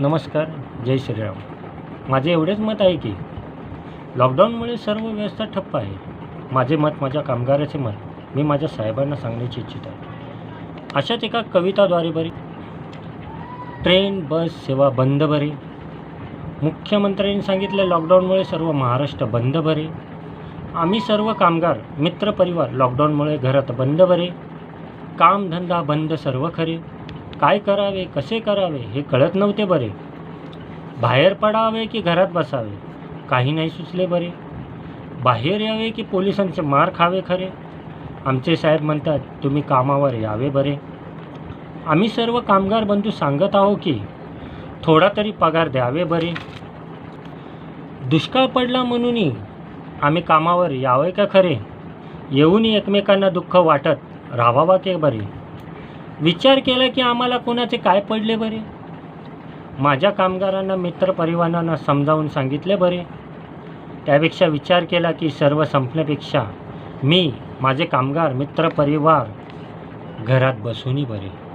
नमस्कार जय श्रीराम. माझे एवढेच मत आहे की लॉकडाऊनमुळे सर्व व्यवस्था ठप्प आहे. माझे मत माझ्या कामगाराचे मत. मी माझ्या साहेबांना सांगण्याची इच्छित आहे. अशाच एका कविताद्वारे बरी ट्रेन बस सेवा बंद बरे. मुख्यमंत्र्यांनी सांगितले लॉकडाऊनमुळे सर्व महाराष्ट्र बंद बरे. आम्ही सर्व कामगार मित्रपरिवार लॉकडाऊनमुळे घरात बंद बरे. कामधंदा बंद सर्व खरे. काय करावे कसे करावे हे कळत नव्हते बरे. बाहेर पडावे की घरात बसावे काही नाही सुचले बरे. बाहेर यावे की पोलिसांचे मार खावे खरे. आमचे साहेब म्हणतात तुम्ही कामावर यावे बरे. आम्ही सर्व कामगार बंधू सांगत आहो की थोडा तरी पगार द्यावे बरे. दुष्काळ पडला म्हणूनही आम्ही कामावर यावे का खरे? येऊन एकमेकांना दुःख वाटत राहावा के बरे? विचार केला की आम्हाला कोणाचे काय पडले बरे? माझ्या कामगारांना मित्रपरिवारांना समजावून सांगितले बरे. त्यापेक्षा विचार केला की सर्व संपण्यापेक्षा मी माझे कामगार मित्रपरिवार घरात बसूनही बरे.